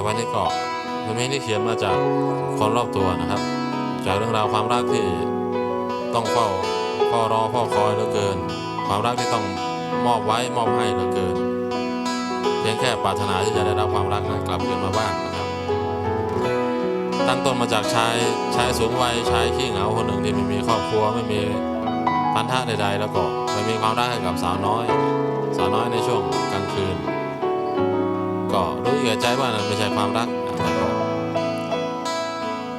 ต่อไปนี้ก็เป็นเพลงที่เขียนมาจากคนรอบตัวนะครับ จากเรื่องราวความรักที่ต้องเฝ้าเฝ้ารอเฝ้าคอยเหลือเกิน ความรักที่ต้องมอบไว้มอบให้เหลือเกิน เพียงแค่ปรารถนาที่จะได้รับความรักนั้นกลับคืนมาบ้างนะครับ ตั้งต้นมาจากชายชายสูงวัยชายขี้เหงาคนหนึ่งที่ไม่มีครอบครัวไม่มีพันธะใดๆ แล้วก็ไม่มีความรักให้กับสาวน้อย สาวน้อยในช่วงกลางคืน ก็ รู้อยู่แก่ใจว่านั้นไม่ใช่ความรักนะแต่ก็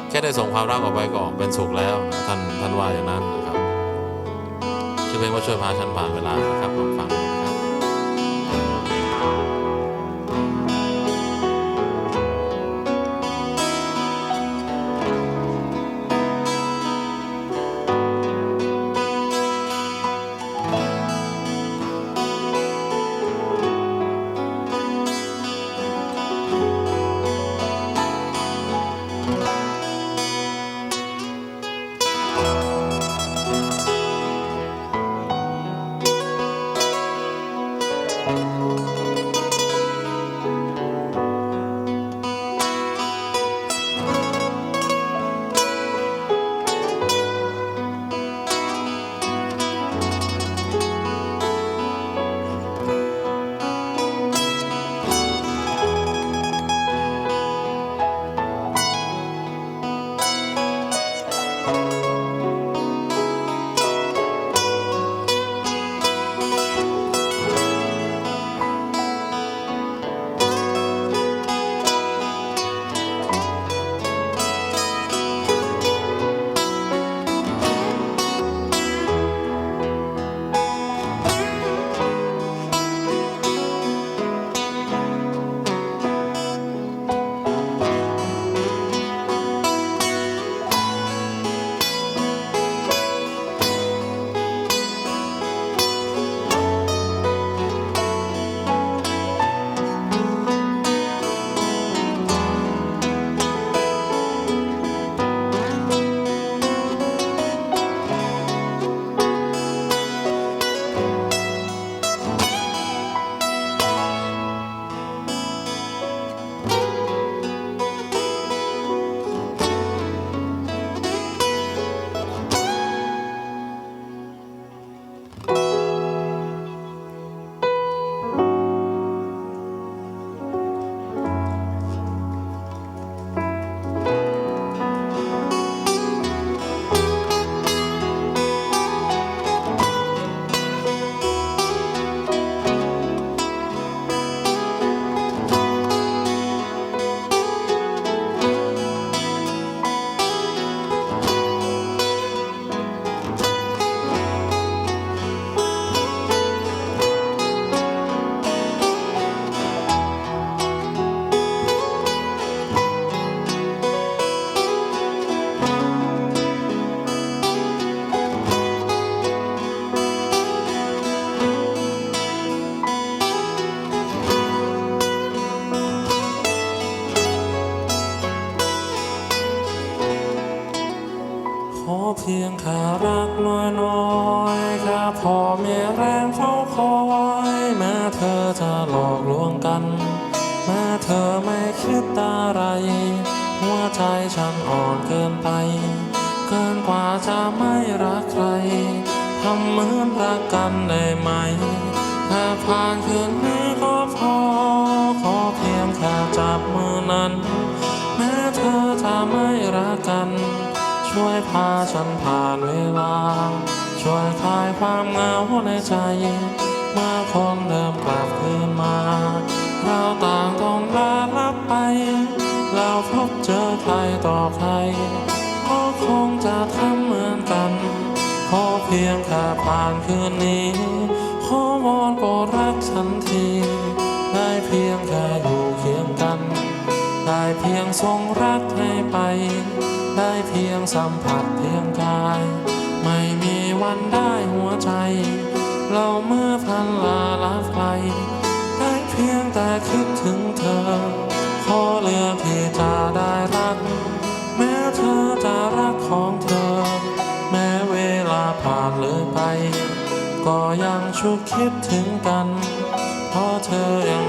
แค่ได้ส่งความรักออกไปก็เป็นสุขแล้วท่านท่านว่าอย่างนั้นนะครับชื่อเพลงว่าช่วยพาฉันผ่านเวลานะครับลองฟัง ดูน พียงแค่รักน้อยน้อยๆแค่พอมีแรงเฝ้าคอยแม้เธอจะหลอกลวงกันแม้เธอไม่คิดอะไร หัวใจฉันอ่อนเกินไป เกินกว่าจะไม่รักใครทำเหมือนรักกันได้ไหมแค่ผ่าน ความเหงาในใจ เมื่อคนเดิมกลับคืนมา เราต่างต้องลาลับไป เราพบเจอใครต่อใคร ก็คงจะทำเหมือนกันขอเพียงแค่ผ่านคืนนี้ ขอวอนโปรดรักฉันทีได้เพียงแค่อยู่เคียงกัน ได้เพียงทรงรักให้ไป ได้เพียงสัมผัสเพียงกาย วันได้หัวใจ เราเมื่อพันลาลับไปได้เพียงแต่คิดถึงเธอ ขอเลือกที่จะได้รัก แม้เธอจะรักของเธอ แม้เวลาผ่านเลยไป ก็ยังชุดคิดถึงกัน เพราะเธอยัง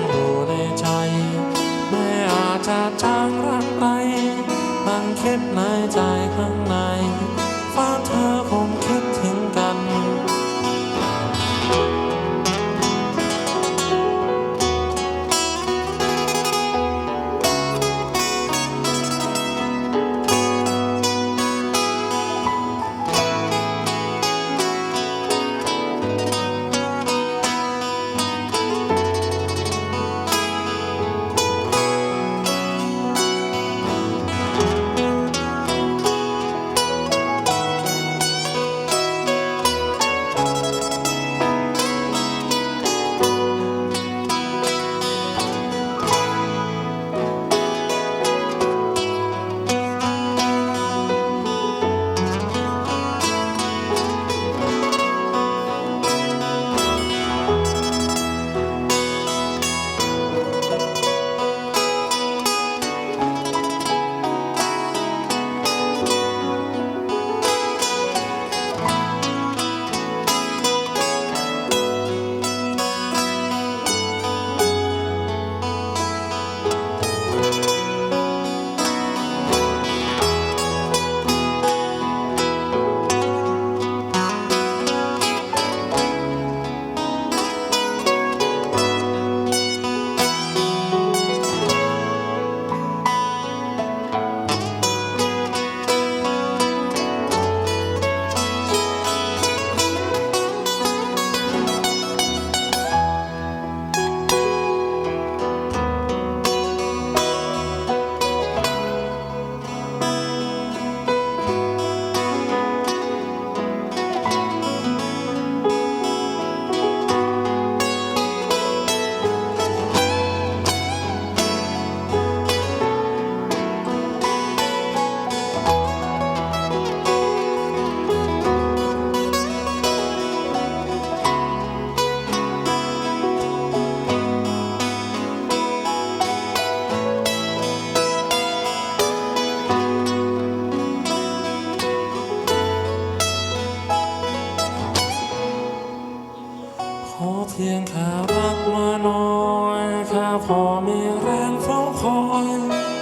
รักมาน้อยแค่พอมีแรงเฝ้าคอย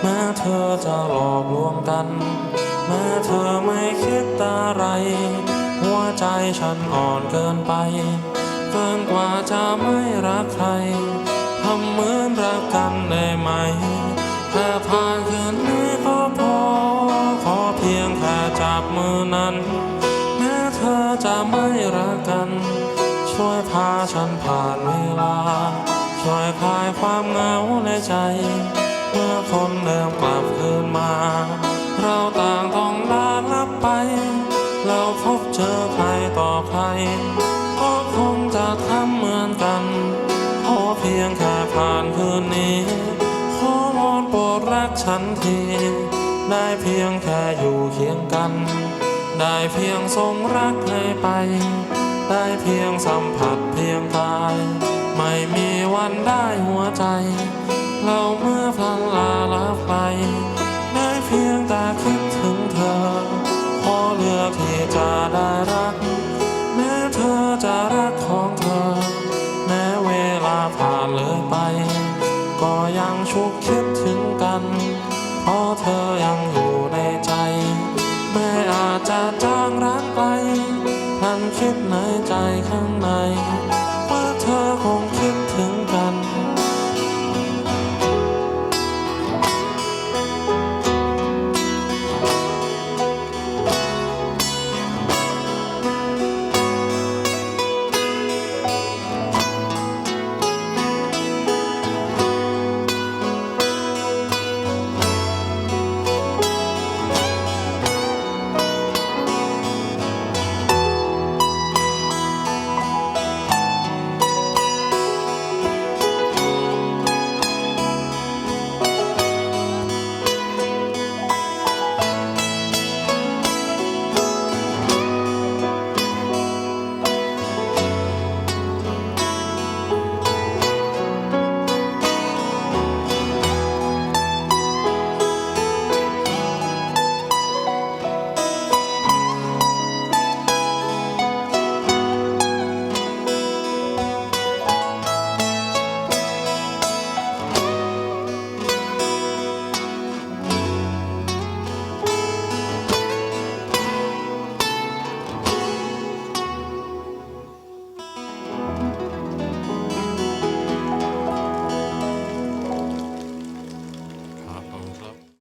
แม้เธอจะหลอกลวงกัน แม้เธอไม่คิดอะไร หัวใจฉันอ่อนเกินไป เกินกว่าจะไม่รักใคร ใจ เมื่อคนเดิมกลับคืนมา เราต่างต้องลาลับไป เราพบเจอใครต่อใคร ก็คงจะทำเหมือนกันขอเพียงแค่ผ่านคืนนี้ ขอวอนโปรดรักฉันที ได้เพียงแค่อยู่เคียงกัน ได้เพียงทรงรักให้ไป ได้เพียงสัมผัสเพียงกายไม่มีวันได้หัวใจ เราเมื่อพลันลาลับไปได้เพียงแต่คิดถึงเธอขอเลือกที่จะได้รัก แม้เธอจะรักของเธอ แม้เวลาผ่านเลยไป ก็ยังชุกคิดถึงกัน เพราะเธอยังอยู่ในใจ แม้อาจจะจางรักไปพลันคิดในใจข้าง